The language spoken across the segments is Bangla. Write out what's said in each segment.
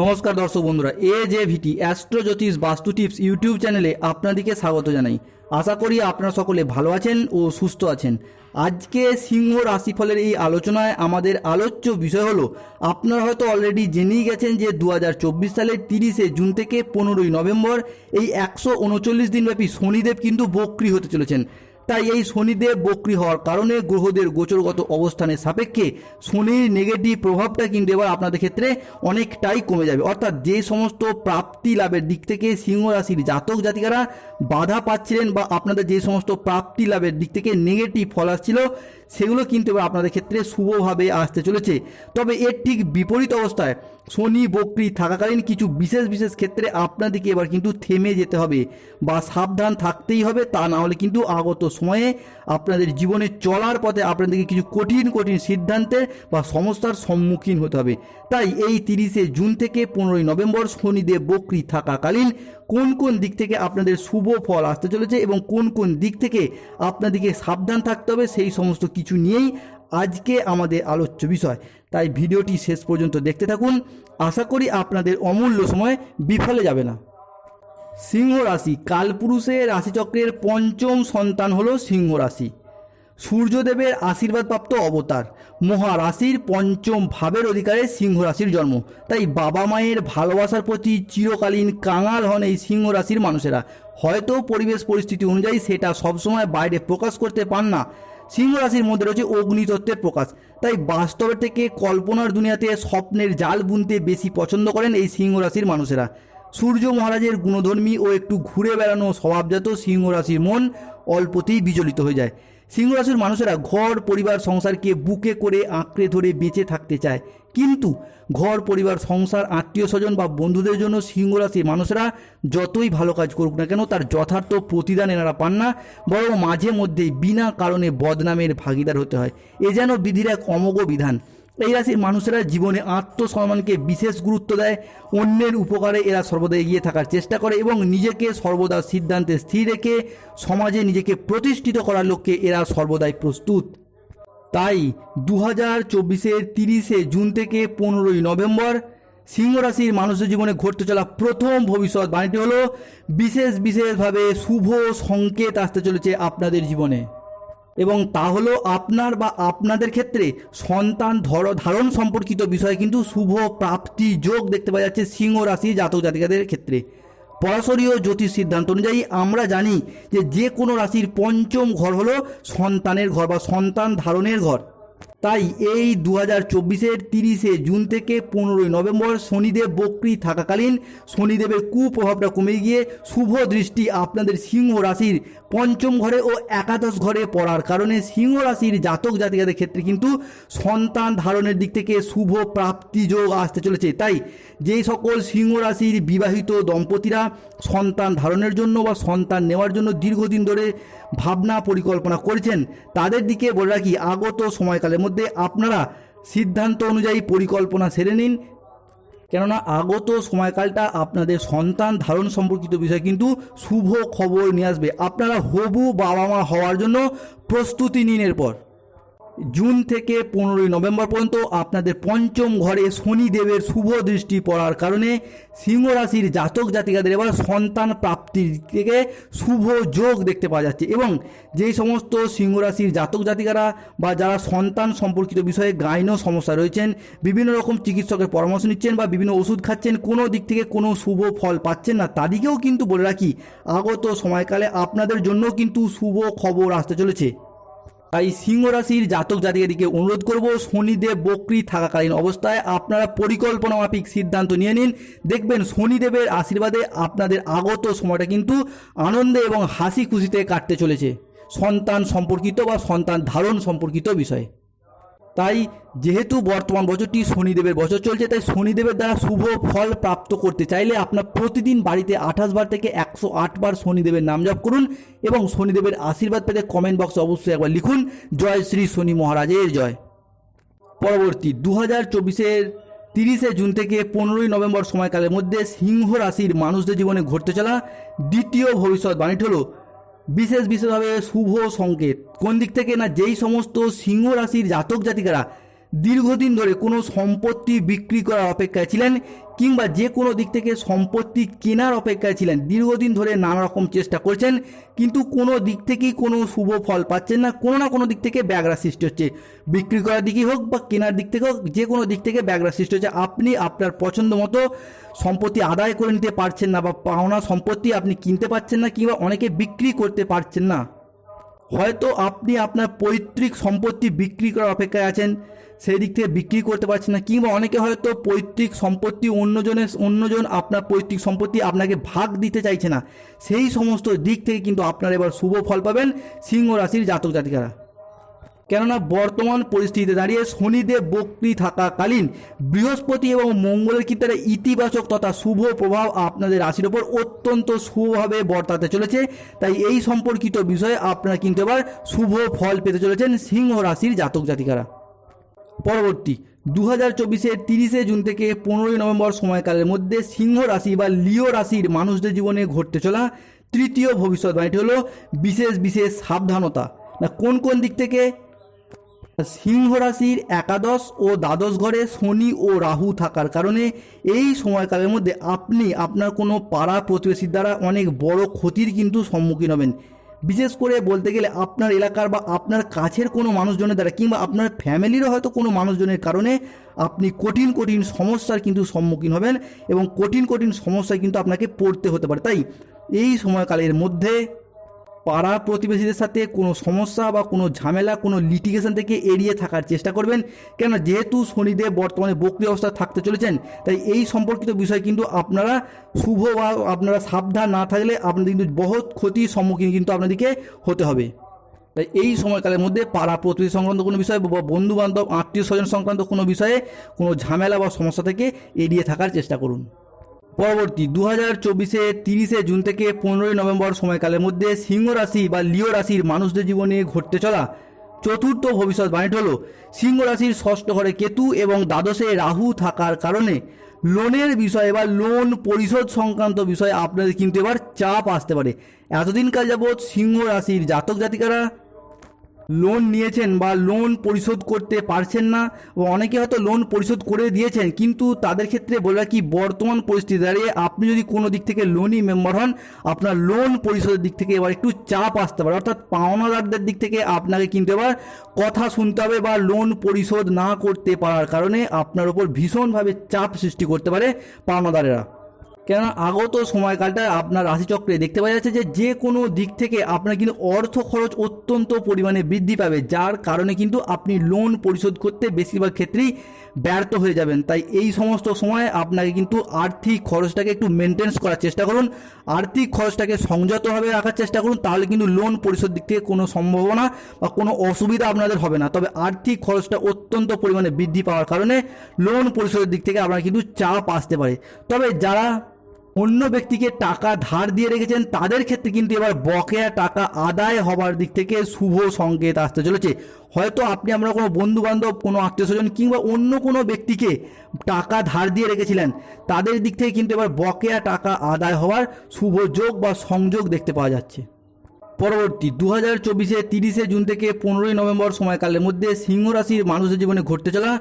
নমস্কার দর্শক বন্ধুরা, এ যে ভিটি অ্যাস্ট্রো জ্যোতিষ বাস্তু টিপস ইউটিউব চ্যানেলে আপনাদেরকে স্বাগত জানাই। আশা করি আপনারা সকলে ভালো আছেন ও সুস্থ আছেন। আজকে সিংহ রাশিফলের এই আলোচনায় আমাদের আলোচ্য বিষয় হলো, আপনারা হয়তো অলরেডি জেনেই গেছেন যে দু হাজার চব্বিশ সালের তিরিশে জুন থেকে পনেরোই নভেম্বর এই একশো উনচল্লিশ দিনব্যাপী শনিদেব কিন্তু বক্রি হতে চলেছেন। তাই এই শনিদেব বক্রি হওয়ার কারণে গ্রহদের গোচরগত অবস্থানের সাপেক্ষে শনির নেগেটিভ প্রভাবটা কিন্তু এবার আপনাদের ক্ষেত্রে অনেকটাই কমে যাবে। অর্থাৎ যে সমস্ত প্রাপ্তি লাভের দিক থেকে সিংহ রাশির জাতক জাতিকারা বাধা পাচ্ছিলেন বা আপনাদের যে সমস্ত প্রাপ্তি লাভের দিক থেকে নেগেটিভ ফল আসছিল, সেগুলো কিন্তু এবার আপনাদের ক্ষেত্রে শুভভাবে আসতে চলেছে। তবে এর ঠিক বিপরীত অবস্থায় শনি বকরি থাকাকালীন কিছু বিশেষ বিশেষ ক্ষেত্রে আপনাদেরকে এবার কিন্তু থেমে যেতে হবে বা সাবধান থাকতেই হবে, তা না হলে কিন্তু আগত সময়ে আপনাদের জীবনে চলার পথে আপনাদেরকে কিছু কঠিন কঠিন সিদ্ধান্তের বা সমস্যার সম্মুখীন হতে হবে। তাই এই তিরিশে জুন থেকে পনেরোই নভেম্বর শনিদেব বকরি থাকাকালীন কোন কোন দিক থেকে আপনাদের শুভ ফল আসতে চলেছে এবং কোন কোন দিক থেকে আপনাদেরকে সাবধান থাকতে হবে সেই সমস্ত কিছু নিয়েই আজকে আমাদের আলোচ্য বিষয়। তাই ভিডিওটি শেষ পর্যন্ত দেখতে থাকুন। আশা করি আপনাদের অমূল্য সময় বিফলে যাবে না। সিংহ রাশি, কালপুরুষের রাশিচক্রের পঞ্চম সন্তান হলো সিংহ রাশি। সূর্যদেবের আশীর্বাদপ্রাপ্ত অবতার। মহারাশির পঞ্চম ভাবের অধিকারে সিংহ রাশির জন্ম। তাই বাবা মায়ের ভালোবাসার প্রতি চিরকালীন কাঙাল হন এই সিংহ রাশির মানুষেরা। হয়তো পরিবেশ পরিস্থিতি অনুযায়ী সেটা সবসময় বাইরে প্রকাশ করতে পান না। সিংহ রাশির মধ্যে রয়েছে অগ্নিতত্ত্বের প্রকাশ। তাই বাস্তবের থেকে কল্পনার দুনিয়াতে স্বপ্নের জাল বুনতে বেশি পছন্দ করেন এই সিংহ রাশির মানুষেরা। সূর্য মহারাজের গুণধর্মী ও একটু ঘুরে বেড়ানো স্বভাবজাত সিংহ রাশির মন অল্পতেই বিচলিত হয়ে যায়। সিংহ রাশির মানুষেরা ঘর, পরিবার, সংসারকে বুকে করে আঁকড়ে ধরে বেঁচে থাকতে চায়। কিন্তু ঘর, পরিবার, সংসার আত্মীয় স্বজন বা বন্ধুদের জন্য সিংহ রাশির মানুষেরা যতই ভালো কাজ করুক না কেন তার যথার্থ প্রতিদান এনারা পান না, বরং মাঝে মধ্যেই বিনা কারণে বদনামের ভাগিদার হতে হয়। এ যেন বিধির এক অমোঘ বিধান। এই রাশির মানুষেরা জীবনে আত্মসম্মানকে বিশেষ গুরুত্ব দেয়, অন্যের উপকারে এরা সর্বদা এগিয়ে থাকার চেষ্টা করে এবং নিজেকে সর্বদা সিদ্ধান্তে স্থির রেখে সমাজে নিজেকে প্রতিষ্ঠিত করার লক্ষ্যে এরা সর্বদাই প্রস্তুত। তাই দু হাজার চব্বিশের তিরিশে জুন থেকে পনেরোই নভেম্বর সিংহ রাশির মানুষের জীবনে ঘটতে চলা প্রথম ভবিষ্যৎ বাণীটি হলো, বিশেষ বিশেষভাবে শুভ সংকেত আসতে চলেছে আপনাদের জীবনে। এবং তা হলো আপনার বা আপনাদের ক্ষেত্রে সন্তান ধর ধারণ সম্পর্কিত বিষয়ে, কিন্তু শুভ প্রাপ্তি যোগ দেখতে পাওয়া যাচ্ছে সিংহ রাশি জাতক জাতিকাদের ক্ষেত্রে। পরাশরীয় জ্যোতিষ সিদ্ধান্ত অনুযায়ী আমরা জানি যে যে কোনো রাশির পঞ্চম ঘর হলো সন্তানের ঘর বা সন্তান ধারণের ঘর। তাই এই দু হাজার চব্বিশের তিরিশে জুন থেকে পনেরোই নভেম্বর শনিদেব বক্রি থাকাকালীন শনিদেবের কুপ্রভাবটা কমে গিয়ে শুভ দৃষ্টি আপনাদের সিংহ রাশির পঞ্চম ঘরে ও একাদশ ঘরে পড়ার কারণে সিংহ রাশির জাতক জাতিকাদের ক্ষেত্রে কিন্তু সন্তান ধারণের দিক থেকে শুভ প্রাপ্তি যোগ আসতে চলেছে। তাই যেই সকল সিংহ রাশির বিবাহিত দম্পতিরা সন্তান ধারণের জন্য বা সন্তান নেওয়ার জন্য দীর্ঘদিন ধরে ভাবনা পরিকল্পনা করেছেন, তাদের দিকে বলে রাখি, আগত সময়কালের মধ্যে আপনারা সিদ্ধান্ত অনুযায়ী পরিকল্পনা সেরে নিন। কেননা আগত সময়কালটা আপনাদের সন্তান ধারণ সম্পর্কিত বিষয়, কিন্তু শুভ খবর নিয়ে আসবে। আপনারা হবু বাবা মা হওয়ার জন্য প্রস্তুতি নিন এরপর। জুন থেকে পনেরোই নভেম্বর পর্যন্ত আপনাদের পঞ্চম ঘরে শনিদেবের শুভ দৃষ্টি পড়ার কারণে সিংহ রাশির জাতক জাতিকাদের এবার সন্তান প্রাপ্তির থেকে শুভ যোগ দেখতে পাওয়া যাচ্ছে। এবং যেই সমস্ত সিংহ রাশির জাতক জাতিকারা বা যারা সন্তান সম্পর্কিত বিষয়ে গাইন সমস্যা রয়েছেন, বিভিন্ন রকম চিকিৎসকের পরামর্শ নিচ্ছেন বা বিভিন্ন ওষুধ খাচ্ছেন, কোনো দিক থেকে কোনো শুভ ফল পাচ্ছেন না তাদেরকেও কিন্তু বলে রাখি, আগত সময়কালে আপনাদের জন্য কিন্তু শুভ খবর আসতে চলেছে। তাই সিংহ রাশির জাতক জাতিকাদিকে অনুরোধ করব, শনিদেব বকরি থাকাকালীন অবস্থায় আপনারা পরিকল্পনা মাফিক সিদ্ধান্ত নিয়ে নিন। দেখবেন শনিদেবের আশীর্বাদে আপনাদের আগত সময়টা কিন্তু আনন্দে এবং হাসি খুশিতে কাটতে চলেছে। সন্তান সম্পর্কিত বা সন্তান ধারণ সম্পর্কিত বিষয়ে। তাই যেহেতু বর্তমান বছরটি শনিদেবের বছর চলছে, তাই শনিদেবের দ্বারা শুভ ফল প্রাপ্ত করতে চাইলে আপনার প্রতিদিন বাড়িতে আঠাশ বার থেকে একশো আট বার শনিদেবের নাম জপ করুন এবং শনিদেবের আশীর্বাদ পেতে কমেন্ট বক্সে অবশ্যই একবার লিখুন, জয় শ্রী শনি মহারাজের জয়। পরবর্তী দু হাজার চব্বিশের তিরিশে জুন থেকে পনেরোই নভেম্বর সময়কালের মধ্যে সিংহ রাশির মানুষদের জীবনে ঘটতে চলা দ্বিতীয় ভবিষ্যৎ বাণীটি হলো বিশেষ বিশেষভাবে শুভ সংকেত। কোন দিক থেকে না যেই সমস্ত সিংহ রাশির জাতক জাতিকারা দীর্ঘদিন ধরে কোনো সম্পত্তি বিক্রি করার অপেক্ষায় ছিলেন কিংবা যে কোনো দিক থেকে সম্পত্তি কেনার অপেক্ষায় ছিলেন, দীর্ঘদিন ধরে নানা রকম চেষ্টা করছেন, কিন্তু কোনো দিক থেকেই কোনো শুভ ফল পাচ্ছেন না, কোনো না কোনো দিক থেকে ব্যাগরা সৃষ্টি হচ্ছে। বিক্রি করার দিকেই হোক বা কেনার দিক থেকে হোক, যে কোনো দিক থেকে ব্যাগরা সৃষ্টি হচ্ছে। আপনি আপনার পছন্দ মতো সম্পত্তি আদায় করে নিতে পারছেন না বা পাওনা সম্পত্তি আপনি কিনতে পারছেন না কিংবা অনেকে বিক্রি করতে পারছেন না। হয়তো আপনি আপনার পৈতৃক সম্পত্তি বিক্রি করার অপেক্ষায় আছেন, সেই দিক থেকে বিক্রি করতে পারছেন না, কিংবা অনেকে হয়তো পৈতৃক সম্পত্তি অন্যজনের, অন্যজন আপনার পৈতৃক সম্পত্তি আপনাকে ভাগ দিতে চাইছে না, সেই সমস্ত দিক থেকে কিন্তু আপনারা এবার শুভ ফল পাবেন, সিংহ রাশির জাতক জাতিকারা। কেননা বর্তমান পরিস্থিতিতে দাঁড়িয়ে শনিদেব বক্রি থাকাকালীন বৃহস্পতি এবং মঙ্গলের একটা ইতিবাচক তথা শুভ প্রভাব আপনাদের রাশির ওপর অত্যন্ত শুভভাবে বর্তাতে চলেছে। তাই এই সম্পর্কিত বিষয়ে আপনারা কিন্তু এবার শুভ ফল পেতে চলেছেন সিংহ রাশির জাতক জাতিকারা। পরবর্তী দু হাজার চব্বিশের তিরিশে জুন থেকে পনেরোই নভেম্বর সময়কালের মধ্যে সিংহ রাশি বা লিও রাশির মানুষদের জীবনে ঘটতে চলা তৃতীয় ভবিষ্যৎবাণীটি হলো বিশেষ বিশেষ সাবধানতা। না, কোন কোন দিক থেকে? সিংহ রাশির একাদশ ও দ্বাদশ ঘরে শনি ও রাহু থাকার কারণে এই সময়কালের মধ্যে আপনি আপনার কোনো পাড়া প্রতিবেশীর দ্বারা অনেক বড় ক্ষতির কিন্তু সম্মুখীন হবেন। বিশেষ করে বলতে গেলে আপনার এলাকার বা আপনার কাছের কোনো মানুষজনের দ্বারা কিংবা আপনার ফ্যামিলিরও হয়তো কোনো মানুষজনের কারণে আপনি কঠিন কঠিন সমস্যার কিন্তু সম্মুখীন হবেন এবং কঠিন কঠিন সমস্যায় কিন্তু আপনাকে পড়তে হতে পারে। তাই এই সময়কালের মধ্যে পাড়া প্রতিবেশীদের সাথে কোনো সমস্যা বা কোনো ঝামেলা, কোনো লিটিগেশন থেকে এড়িয়ে থাকার চেষ্টা করবেন। কেন যেহেতু শনিদেব বর্তমানে বক্রি অবস্থায় থাকতে চলেছেন, তাই এই সম্পর্কিত বিষয় কিন্তু আপনারা শুভ বা আপনারা সাবধান না থাকলে আপনাদের কিন্তু বহুত ক্ষতির সম্মুখীন কিন্তু আপনাদেরকে হতে হবে। তাই এই সময়কালের মধ্যে পাড়া প্রতিবেশী সংক্রান্ত কোনো বিষয় বা বন্ধু বান্ধব আত্মীয় স্বজন সংক্রান্ত কোনো বিষয়ে কোনো ঝামেলা বা সমস্যা থেকে এড়িয়ে থাকার চেষ্টা করুন। পরবর্তী দু হাজার চব্বিশে তিরিশে জুন থেকে পনেরোই নভেম্বর সময়কালের মধ্যে সিংহ রাশি বা লিও রাশির মানুষদের জীবনে ঘটতে চলা চতুর্থ ভবিষ্যৎবাণীটি হলো, সিংহ রাশির ষষ্ঠ ঘরে কেতু এবং দ্বাদশে রাহু থাকার কারণে লোনের বিষয়ে বা লোন পরিশোধ সংক্রান্ত বিষয়ে আপনাদের কিন্তু এবার চাপ আসতে পারে। এতদিনকাল যাবৎ সিংহ রাশির জাতক জাতিকারা লোন নিয়েছেন বা লোন পরিশোধ করতে পারছেন না ও অনেকে হয়তো লোন পরিশোধ করে দিয়েছেন, কিন্তু তাদের ক্ষেত্রে বলে রাখি, বর্তমান পরিস্থিতি দাঁড়িয়ে আপনি যদি কোনো দিক থেকে লোনই মেম্বার হন, আপনার লোন পরিশোধের দিক থেকে এবার একটু চাপ আসতে পারে। অর্থাৎ পাওনাদারদের দিক থেকে আপনাকে কিন্তু এবার কথা শুনতে হবে বা লোন পরিশোধ না করতে পারার কারণে আপনার ওপর ভীষণভাবে চাপ সৃষ্টি করতে পারে পাওনাদারেরা। কেননা আগত সময়কালটা আপনার রাশিচক্রে দেখতে পাওয়া যাচ্ছে যে যে কোনো দিক থেকে আপনার কিন্তু অর্থ খরচ অত্যন্ত পরিমাণে বৃদ্ধি পাবে। যার কারণে কিন্তু আপনি লোন পরিশোধ করতে বেশিরভাগ ক্ষেত্রেই ব্যর্থ হয়ে যাবেন। তাই এই সমস্ত সময় আপনাকে কিন্তু আর্থিক খরচটাকে একটু মেনটেন্স করার চেষ্টা করুন। আর্থিক খরচটাকে সংযতভাবে রাখার চেষ্টা করুন, তাহলে কিন্তু লোন পরিশোধ দিক থেকে কোনো সম্ভাবনা বা কোনো অসুবিধা আপনাদের হবে না। তবে আর্থিক খরচটা অত্যন্ত পরিমাণে বৃদ্ধি পাওয়ার কারণে লোন পরিশোধের দিক থেকে আপনার কিন্তু চাপ আসতে পারে। তবে যারা অন্য ব্যক্তিকে টাকা ধার দিয়ে রেখেছেন, তাদের ক্ষেত্রে কিন্তু এবার বকেয়া টাকা আদায় হবার দিক থেকে শুভ সংকেত আসতে চলেছে। হয়তো আপনি আমরা কোনো বন্ধু বান্ধব কোনো আত্মীয় স্বজন কিংবা অন্য কোনো ব্যক্তিকে টাকা ধার দিয়ে রেখেছিলেন, তাদের দিক থেকে কিন্তু এবার বকেয়া টাকা আদায় হওয়ার শুভ যোগ বা সংযোগ দেখতে পাওয়া যাচ্ছে। পরবর্তী দু হাজার চব্বিশে তিরিশে জুন থেকে পনেরোই নভেম্বর সময়কালের মধ্যে সিংহ রাশির মানুষের জীবনে ঘটতে চলা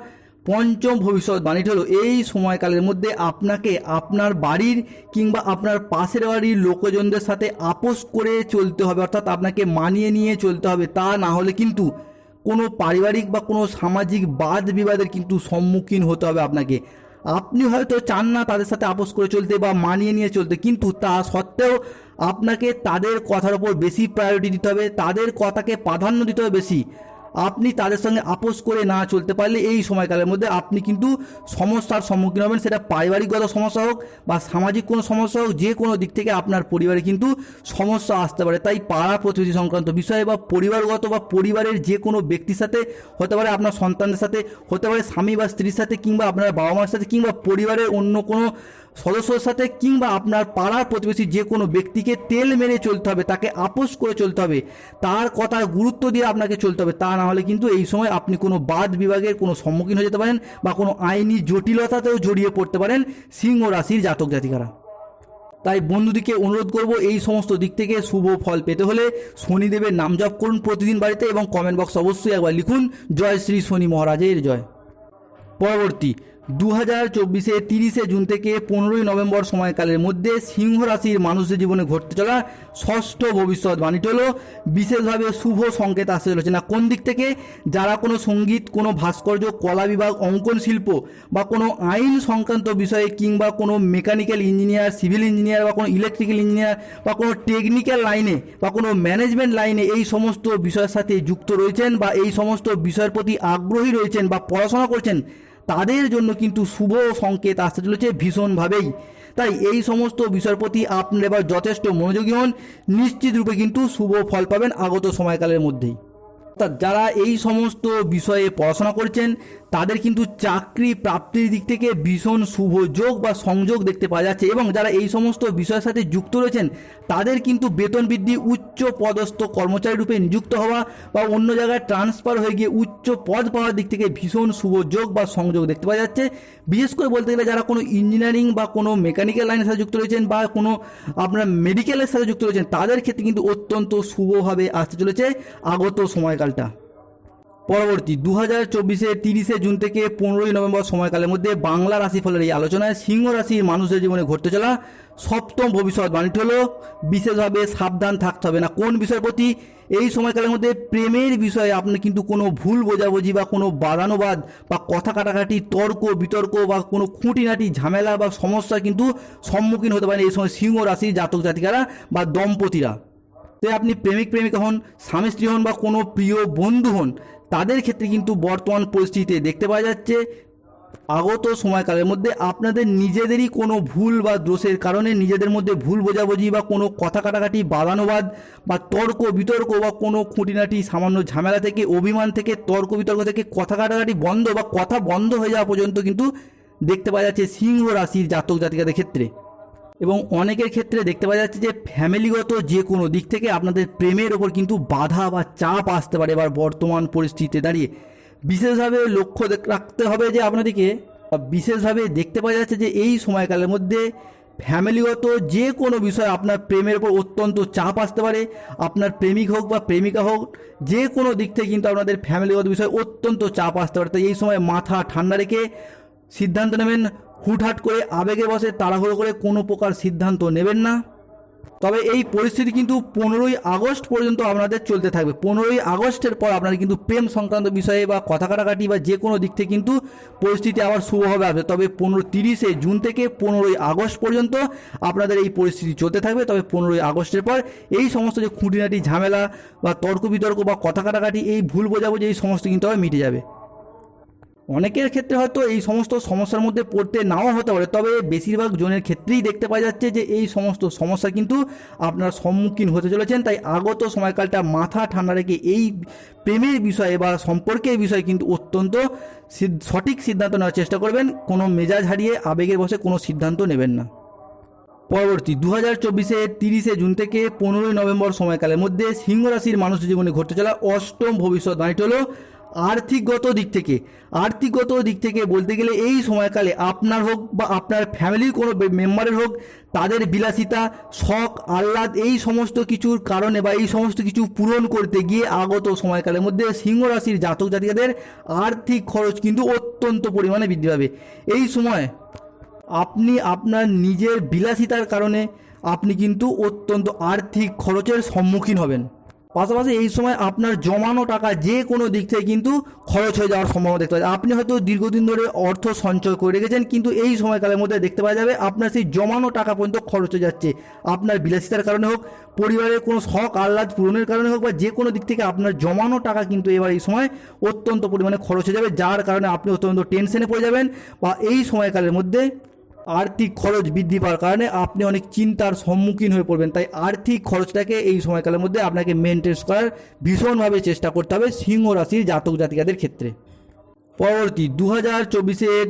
পঞ্চম ভবিষ্যৎবাণীটি হলো, এই সময়কালের মধ্যে আপনাকে আপনার বাড়ির কিংবা আপনার পাশের বাড়ির লোকজনদের সাথে আপোষ করে চলতে হবে, অর্থাৎ আপনাকে মানিয়ে নিয়ে চলতে হবে। তা না হলে কিন্তু কোনো পারিবারিক বা কোনো সামাজিক বাদ বিবাদের কিন্তু সম্মুখীন হতে হবে আপনাকে। আপনি হয়তো চান না তাদের সাথে আপোষ করে চলতে বা মানিয়ে নিয়ে চলতে, কিন্তু তা সত্ত্বেও আপনাকে তাদের কথার উপর বেশি প্রায়োরিটি দিতে হবে, তাদের কথাকে প্রাধান্য দিতে হবে বেশি। আপনি তাদের সঙ্গে আপোষ করে না চলতে পারলে এই সময়কালের মধ্যে আপনি কিন্তু সমস্যার সম্মুখীন হবেন। সেটা পারিবারিকগত সমস্যা হোক বা সামাজিক কোনো সমস্যা হোক, যে কোনো দিক থেকে আপনার পরিবারে কিন্তু সমস্যা আসতে পারে। তাই পাড়া প্রতিবেশী সংক্রান্ত বিষয়ে বা পরিবারগত বা পরিবারের যে কোনো ব্যক্তির সাথে হতে পারে আপনার সন্তানদের সাথে, হতে পারে স্বামী বা স্ত্রীর সাথে কিংবা আপনার বাবা মার সাথে কিংবা পরিবারের অন্য কোনো সদস্যর সাথে কিংবা আপনার পাড়ার প্রতিবেশী যে কোনো ব্যক্তিকে তেল মেরে চলতে হবে, তাকে আপোষ করে চলতে হবে, তার কথার গুরুত্ব দিয়ে আপনাকে চলতে হবে, তা না হলে কিন্তু এই সময় আপনি কোনো বাদ বিভাগের কোনো সম্মুখীন হয়ে যেতে পারেন বা কোনো আইনি জটিলতাতেও জড়িয়ে পড়তে পারেন সিংহ রাশির জাতক জাতিকারা। তাই বন্ধুদিকে অনুরোধ করব এই সমস্ত দিক থেকে শুভ ফল পেতে হলে শনিদেবের নাম জপ করুন প্রতিদিন বাড়িতে এবং কমেন্ট বক্স অবশ্যই একবার লিখুন, জয় শ্রী শনি মহারাজের জয়। পরবর্তী দু হাজার চব্বিশে তিরিশে জুন থেকে পনেরোই নভেম্বর সময়কালের মধ্যে সিংহ রাশির মানুষের জীবনে ঘটতে চলা ষষ্ঠ ভবিষ্যৎবাণীটি হলো, বিশেষভাবে শুভ সংকেত আসতে চলেছে। না, কোন দিক থেকে? যারা কোনো সংগীত, কোনো ভাস্কর্য, কলা বিভাগ, অঙ্কন শিল্প বা কোনো আইন সংক্রান্ত বিষয়ে কিংবা কোনো মেকানিক্যাল ইঞ্জিনিয়ার, সিভিল ইঞ্জিনিয়ার বা কোনো ইলেকট্রিক্যাল ইঞ্জিনিয়ার বা কোনো টেকনিক্যাল লাইনে বা কোনো ম্যানেজমেন্ট লাইনে এই সমস্ত বিষয়ের সাথে যুক্ত রয়েছেন বা এই সমস্ত বিষয়ের প্রতি আগ্রহী রয়েছেন বা পড়াশোনা করছেন তাদের জন্য কিন্তু শুভ সংকেত আসতে চলেছে ভীষণভাবেই। তাই এই সমস্ত বিষয়ের প্রতি আপনারা এবার যথেষ্ট মনোযোগী হন। নিশ্চিত রূপে কিন্তু শুভ ফল পাবেন আগত সময়কালের মধ্যেই। অর্থাৎ যারা এই সমস্ত বিষয়ে পড়াশোনা করছেন তাদের কিন্তু চাকরি প্রাপ্তির দিক থেকে ভীষণ শুভ যোগ বা সংযোগ দেখতে পাওয়া যাচ্ছে এবং যারা এই সমস্ত বিষয়ের সাথে যুক্ত রয়েছেন, তাদের কিন্তু বেতন বৃদ্ধি উচ্চ পদস্থ কর্মচারী রূপে নিযুক্ত হওয়া বা অন্য জায়গায় ট্রান্সফার হয়ে গিয়ে উচ্চ পদ পাওয়ার দিক থেকে ভীষণ শুভ যোগ বা সংযোগ দেখতে পাওয়া যাচ্ছে। বিশেষ করে বলতে গেলে যারা কোনো ইঞ্জিনিয়ারিং বা কোনো মেকানিক্যাল লাইনের সাথে যুক্ত রয়েছেন বা কোনো আপনার মেডিকেলের সাথে যুক্ত রয়েছেন, তাদের ক্ষেত্রে কিন্তু অত্যন্ত শুভভাবে আসতে চলেছে আগত সময়কালটা। পরবর্তী দু হাজার চব্বিশে তিরিশে জুন থেকে পনেরোই নভেম্বর সময়কালের মধ্যে বাংলা রাশিফলের এই আলোচনায় সিংহ রাশির মানুষের জীবনে ঘটতে চলা সপ্তম ভবিষ্যৎবাণীটি হলো, বিশেষভাবে সাবধান থাকতে হবে না। কোন বিষয়ের প্রতি? এই সময়কালের মধ্যে প্রেমের বিষয়ে আপনি কিন্তু কোনো ভুল বোঝাবুঝি বা কোনো বাদানুবাদ বা কথা কাটাকাটি, তর্ক, বিতর্ক বা কোনো খুঁটিনাটি, ঝামেলা বা সমস্যা কিন্তু সম্মুখীন হতে পারেন এই সময় সিংহ রাশির জাতক জাতিকারা বা দম্পতিরা। তো আপনি প্রেমিক, প্রেমিকা হন, স্বামী, স্ত্রী হন বা কোনো প্রিয় বন্ধু হন তাদের ক্ষেত্রে কিন্তু বর্তমান পরিস্থিতিতে দেখতে পাওয়া যাচ্ছে, আগত সময়কালের মধ্যে আপনাদের নিজেদেরই কোনো ভুল বা দোষের কারণে নিজেদের মধ্যে ভুল বোঝাবুঝি বা কোনো কথা কাটাকাটি বাদানুবাদ বা তর্ক বিতর্ক বা কোনো খুঁটিনাটি, সামান্য ঝামেলা থেকে, অভিমান থেকে, তর্ক বিতর্ক থেকে কথা কাটাকাটি বন্ধ বা কথা বন্ধ হয়ে যাওয়া পর্যন্ত কিন্তু দেখতে পাওয়া যাচ্ছে সিংহ রাশির জাতক জাতিকাদের ক্ষেত্রে। এবং অনেকের ক্ষেত্রে দেখতে পাওয়া যাচ্ছে যে ফ্যামিলিগত যে কোনো দিক থেকে আপনাদের প্রেমের ওপর কিন্তু বাধা বা চাপ আসতে পারে এবার বর্তমান পরিস্থিতিতে দাঁড়িয়ে। বিশেষভাবে লক্ষ্য রাখতে হবে যে আপনাদেরকে বিশেষভাবে দেখতে পাওয়া যাচ্ছে যে এই সময়কালের মধ্যে ফ্যামিলিগত যে কোনো বিষয়ে আপনার প্রেমের ওপর অত্যন্ত চাপ আসতে পারে। আপনার প্রেমিক হোক বা প্রেমিকা হোক, যে কোনো দিক থেকে কিন্তু আপনাদের ফ্যামিলিগত বিষয়ে অত্যন্ত চাপ আসতে পারে। তাই এই সময় মাথা ঠান্ডা রেখে সিদ্ধান্ত নেবেন হুটহাট করে আবেগে বসে তাড়াহুড়ো করে কোনো প্রকার সিদ্ধান্ত নেবেন না। তবে এই পরিস্থিতি কিন্তু পনেরোই আগস্ট পর্যন্ত আপনাদের চলতে থাকবে। পনেরোই আগস্টের পর আপনাদের কিন্তু প্রেম সংক্রান্ত বিষয়ে বা কথা কাটাকাটি বা যে কোনো দিক থেকে কিন্তু পরিস্থিতি আবার শুভভাবে আসবে। তবে পনেরো তিরিশে জুন থেকে পনেরোই আগস্ট পর্যন্ত আপনাদের এই পরিস্থিতি চলতে থাকবে। তবে পনেরোই আগস্টের পর এই সমস্ত যে খুঁটিনাটি ঝামেলা বা তর্ক বিতর্ক বা কথা কাটাকাটি, এই ভুল বোঝাবুঝি, এই সমস্ত কিন্তু আবার মিটে যাবে। অনেকের ক্ষেত্রে হয়তো এই সমস্ত সমস্যার মধ্যে পড়তে নাও হতে পারে, তবে বেশিরভাগ জনের ক্ষেত্রেই দেখতে পাওয়া যাচ্ছে যে এই সমস্ত সমস্যা কিন্তু আপনারা সম্মুখীন হতে চলেছেন। তাই আগত সময়কালটা মাথা ঠান্ডা রেখে এই প্রেমের বিষয়ে বা সম্পর্কের বিষয়ে কিন্তু অত্যন্ত সঠিক সিদ্ধান্ত নেওয়ার চেষ্টা করবেন। কোনো মেজাজ হারিয়ে আবেগের বসে কোনো সিদ্ধান্ত নেবেন না। পরবর্তী দু হাজার চব্বিশে তিরিশে জুন থেকে পনেরোই নভেম্বর সময়কালের মধ্যে সিংহ রাশির মানুষের জীবনে ঘটতে চলা অষ্টম ভবিষ্যৎ ভবিষ্যৎবাণীটি হলো আর্থিকগত দিক থেকে, আর্থিকগত দিক থেকে বলতে গেলে এই সময়কালে আপনার হোক বা আপনার ফ্যামিলির কোনো মেম্বারের হোক, তাদের বিলাসিতা, শখ, আহ্লাদ, এই সমস্ত কিছুর কারণে বা এই সমস্ত কিছু পূরণ করতে গিয়ে আগত সময়কালের মধ্যে সিংহ রাশির জাতক জাতিকাদের আর্থিক খরচ কিন্তু অত্যন্ত পরিমাণে বৃদ্ধি পাবে। এই সময় আপনি আপনার নিজের বিলাসিতার কারণে আপনি কিন্তু অত্যন্ত আর্থিক খরচের সম্মুখীন হবেন। পাশাপাশি এই সময় আপনার জমানো টাকা যে কোনো দিক থেকে কিন্তু খরচ হয়ে যাওয়ার সম্ভাবনা দেখতে যায় আপনি হয়তো দীর্ঘদিন ধরে অর্থ সঞ্চয় করে রেখেছেন, কিন্তু এই সময়কালের মধ্যে দেখতে পাওয়া যাবে আপনার সেই জমানো টাকা পর্যন্ত খরচ হয়ে যাচ্ছে। আপনার বিলাসিতার কারণে হোক, পরিবারের কোনো শখ, আহ্লাদ পূরণের কারণে হোক, বা যে কোনো দিক থেকে আপনার জমানো টাকা কিন্তু এবার এই সময় অত্যন্ত পরিমাণে খরচ হয়ে যাবে, যার কারণে আপনি অত্যন্ত টেনশনে পড়ে যাবেন, বা এই সময়কালের মধ্যে আর্থিক খরচ বৃদ্ধি পাওয়ার কারণে আপনি অনেক চিন্তার সম্মুখীন হয়ে পড়বেন। তাই আর্থিক খরচটাকে এই সময়কালের মধ্যে আপনাকে মেনটেন করার ভীষণভাবে চেষ্টা করতে হবে সিংহ রাশির জাতক জাতিকাদের ক্ষেত্রে। পরবর্তী দু হাজার চব্বিশের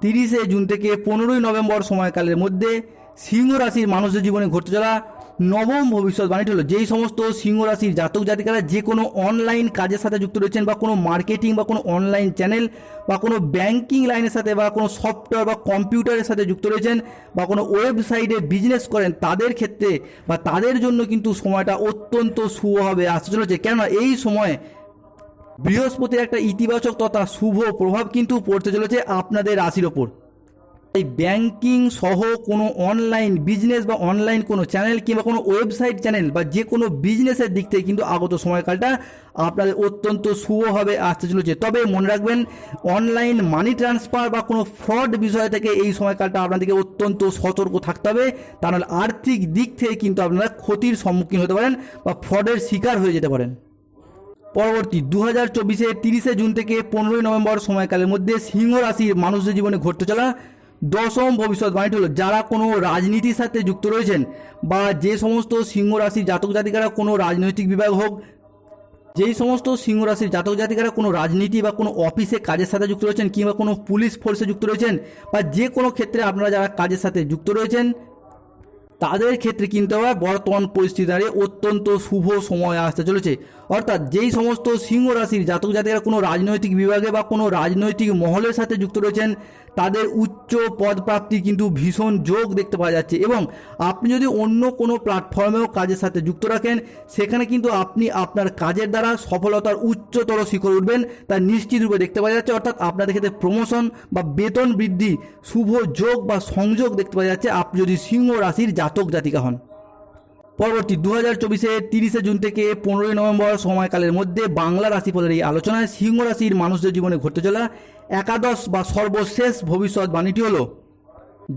তিরিশে জুন থেকে পনেরোই নভেম্বর সময়কালের মধ্যে সিংহ রাশির মানুষের জীবনে ঘটতে চলা নবম ভবিষ্যৎবাণীটি হলো, যেই সমস্ত সিংহ রাশির জাতক জাতিকারা যে কোনো অনলাইন কাজের সাথে যুক্ত রয়েছেন বা কোনো মার্কেটিং বা কোনো অনলাইন চ্যানেল বা কোনো ব্যাংকিং লাইনের সাথে বা কোনো সফটওয়্যার বা কম্পিউটারের সাথে যুক্ত রয়েছেন বা কোনো ওয়েবসাইটে বিজনেস করেন, তাদের ক্ষেত্রে বা তাদের জন্য কিন্তু সময়টা অত্যন্ত শুভ হবে আসতে চলেছে। কেননা এই সময় বৃহস্পতির একটা ইতিবাচক তথা শুভ প্রভাব কিন্তু পড়তে চলেছে আপনাদের রাশির ওপর। এই ব্যাংকিং সহ কোনো অনলাইন বিজনেস বা অনলাইন কোনো চ্যানেল কিংবা কোনো ওয়েবসাইট চ্যানেল বা যে কোনো বিজনেসের দিক থেকে কিন্তু আগত সময়কালটা আপনাদের অত্যন্ত শুভভাবে আসতে চলেছে। তবে মনে রাখবেন অনলাইন মানি ট্রান্সফার বা কোনো ফ্রড বিষয় থেকে এই সময়কালটা আপনাদেরকে অত্যন্ত সতর্ক থাকতে হবে। তা নাহলে আর্থিক দিক থেকে কিন্তু আপনারা ক্ষতির সম্মুখীন হতে পারেন বা ফ্রডের শিকার হয়ে যেতে পারেন। পরবর্তী দু হাজার চব্বিশের তিরিশে জুন থেকে পনেরোই নভেম্বর সময়কালের মধ্যে সিংহ রাশির মানুষদের জীবনে ঘটতে চলা দশম ভবিষ্যৎবাণীটি হলো, যারা কোনো রাজনীতির সাথে যুক্ত রয়েছেন বা যে সমস্ত সিংহ রাশির জাতক জাতিকারা কোনো রাজনৈতিক বিভাগ হোক, যেই সমস্ত সিংহ রাশির জাতক জাতিকারা কোনো রাজনীতি বা কোনো অফিসে কাজের সাথে যুক্ত রয়েছেন কিংবা কোনো পুলিশ ফোর্সে যুক্ত রয়েছেন বা যে কোনো ক্ষেত্রে আপনারা যারা কাজের সাথে যুক্ত রয়েছেন, তাদের ক্ষেত্রে কিন্তু আবার বর্তমান পরিস্থিতি দাঁড়িয়ে অত্যন্ত শুভ সময় আসতে চলেছে। অর্থাৎ যেই সমস্ত সিংহ রাশির জাতক জাতিকারা কোনো রাজনৈতিক বিভাগে বা কোনো রাজনৈতিক মহলের সাথে যুক্ত রয়েছেন তাদের উচ্চ পদপ্রাপ্তি কিন্তু ভীষণ যোগ দেখতে পাওয়া যাচ্ছে এবং আপনি যদি অন্য কোনো প্ল্যাটফর্মেও কাজের সাথে যুক্ত রাখেন, সেখানে কিন্তু আপনি আপনার কাজের দ্বারা সফলতার উচ্চতর শিখর উঠবেন তা নিশ্চিত রূপে দেখতে পাওয়া যাচ্ছে। অর্থাৎ আপনাদের ক্ষেত্রে প্রমোশন বা বেতন বৃদ্ধি, শুভ যোগ বা সংযোগ দেখতে পাওয়া যাচ্ছে। আপনি যদি সিংহ রাশির জাতক জাতিকা হন। পরবর্তী দু হাজার চব্বিশে তিরিশে জুন থেকে পনেরোই নভেম্বর সময়কালের মধ্যে বাংলা রাশিফলের এই আলোচনায় সিংহ রাশির মানুষদের জীবনে ঘটতে চলা একাদশ বা সর্বশেষ ভবিষ্যৎবাণীটি হলো,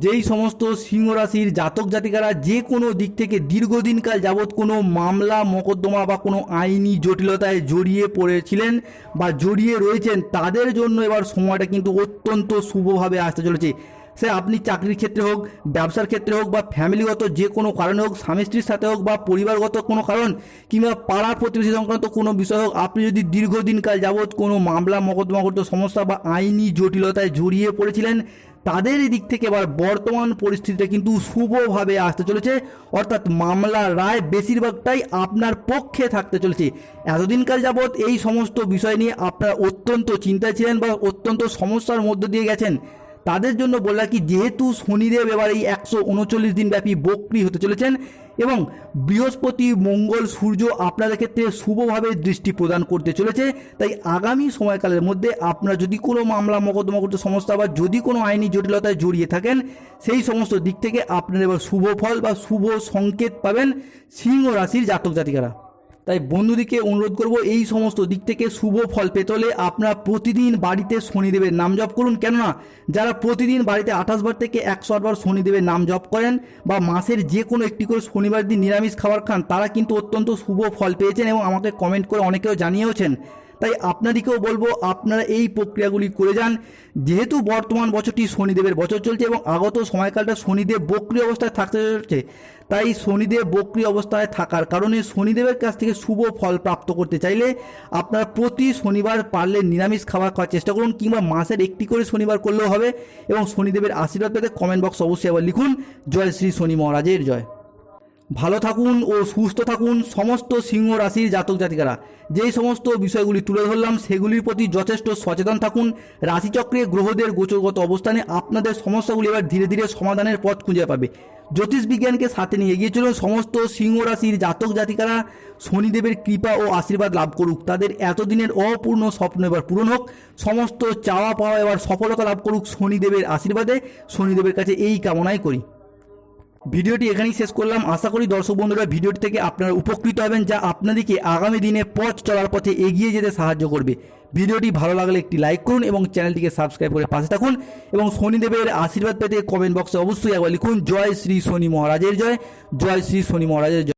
যেই সমস্ত সিংহ রাশির জাতক জাতিকারা যে কোনো দিক থেকে দীর্ঘদিনকাল যাবৎ কোনো মামলা, মোকদ্দমা বা কোনো আইনি জটিলতায় জড়িয়ে পড়েছিলেন বা জড়িয়ে রয়েছেন, তাদের জন্য এবার সময়টা কিন্তু অত্যন্ত শুভভাবে আসতে চলেছে। সে আপনি চাকরির ক্ষেত্রে হোক, ব্যবসার ক্ষেত্রে হোক বা ফ্যামিলিগত যে কোনো কারণে হোক, স্বামী স্ত্রীর সাথে হোক বা পরিবারগত কোনো কারণ কিংবা পাড়া প্রতিবেশী সংক্রান্ত কোনো বিষয় হোক, আপনি যদি দীর্ঘদিনকাল যাবৎ কোনো মামলা মোকদ্দমাগত সমস্যা বা আইনি জটিলতায় জড়িয়ে পড়েছিলেন, তাদের দিক থেকে এবার বর্তমান পরিস্থিতিটা কিন্তু শুভভাবে আসতে চলেছে। অর্থাৎ মামলার রায় বেশিরভাগটাই আপনার পক্ষে থাকতে চলেছে। এতদিনকাল যাবৎ এই সমস্ত বিষয় নিয়ে আপনারা অত্যন্ত চিন্তায় ছিলেন বা অত্যন্ত সমস্যার মধ্য দিয়ে গেছেন। তাদের জন্য বললাম কি, যেহেতু শনিদেব এবার এই একশো উনচল্লিশ দিন ব্যাপী বক্রি হতে চলেছেন এবং বৃহস্পতি, মঙ্গল, সূর্য আপনাদের ক্ষেত্রে শুভভাবে দৃষ্টি প্রদান করতে চলেছে, তাই আগামী সময়কালের মধ্যে আপনারা যদি কোনো মামলা, মোকদ্দমা করতে সমস্যা বা যদি কোনো আইনি জটিলতায় জড়িয়ে থাকেন, সেই সমস্ত দিক থেকে আপনারা এবার শুভ ফল বা শুভ সংকেত পাবেন সিংহ রাশির জাতক জাতিকারা। তাই বন্ধুদিকে অনুরোধ করব এই সমস্ত দিক থেকে শুভ ফল পেতে হলে আপনারা প্রতিদিন বাড়িতে শনিদেবের নাম জপ করুন। কেননা, যারা প্রতিদিন বাড়িতে আঠাশ বার থেকে একশো আটবার শনিদেবের নাম জপ করেন বা মাসের যে কোনো একটি করে শনিবার দিন নিরামিষ খাবার খান, তারা কিন্তু অত্যন্ত শুভ ফল পেয়েছেন এবং আমাকে কমেন্ট করে অনেকেও জানিয়েওছেন। তাই আপনাদেরকেও বলব, আপনারা এই প্রক্রিয়াগুলি করে যান। যেহেতু বর্তমান বছরটি শনিদেবের বছর চলছে এবং আগত সময়কালটা শনিদেব বক্রি অবস্থায় থাকতে চলছে, তাই শনিদেব বক্রি অবস্থায় থাকার কারণে শনিদেবের কাছ থেকে শুভ ফল প্রাপ্ত করতে চাইলে আপনারা প্রতি শনিবার পারলে নিরামিষ খাবার খাওয়ার চেষ্টা করুন কিংবা মাসের একটি করে শনিবার করলেও হবে এবং শনিদেবের আশীর্বাদ পেতে কমেন্ট বক্স অবশ্যই আবার লিখুন। জয় শ্রী শনি মহারাজের জয়। ভালো থাকুন ও সুস্থ থাকুন সমস্ত সিংহ রাশির জাতক জাতিকারা। যেই সমস্ত বিষয়গুলি তুলে ধরলাম, সেগুলির প্রতি যথেষ্ট সচেতন থাকুন। রাশিচক্রে গ্রহদের গোচরগত অবস্থানে আপনাদের সমস্যাগুলি এবার ধীরে ধীরে সমাধানের পথ খুঁজে পাবে। জ্যোতিষ বিজ্ঞানকে সাথে নিয়ে এগিয়ে চলুন। সমস্ত সিংহ রাশির জাতক জাতিকারা শনিদেবের কৃপা ও আশীর্বাদ লাভ করুক। তাদের এতদিনের অপূর্ণ স্বপ্ন এবার পূরণ হোক। সমস্ত চাওয়া পাওয়া এবার সফলতা লাভ করুক শনিদেবের আশীর্বাদে। শনিদেবের কাছে এই কামনাই করি। ভিডিওটি এখানেই শেষ করলাম। আশা করি দর্শক বন্ধুরা ভিডিওটি থেকে আপনারা উপকৃত হবেন যা আপনাদেরকে আগামী দিনে পথ চলার পথে এগিয়ে যেতে সাহায্য করবে। ভিডিওটি ভালো লাগলে একটি লাইক করুন এবং চ্যানেলটিকে সাবস্ক্রাইব করে পাশে থাকুন এবং শনিদেবের আশীর্বাদ পেতে কমেন্ট বক্সে অবশ্যই একবার লিখুন, জয় শ্রী শনি মহারাজের জয় জয় শ্রী শনি মহারাজের জয়।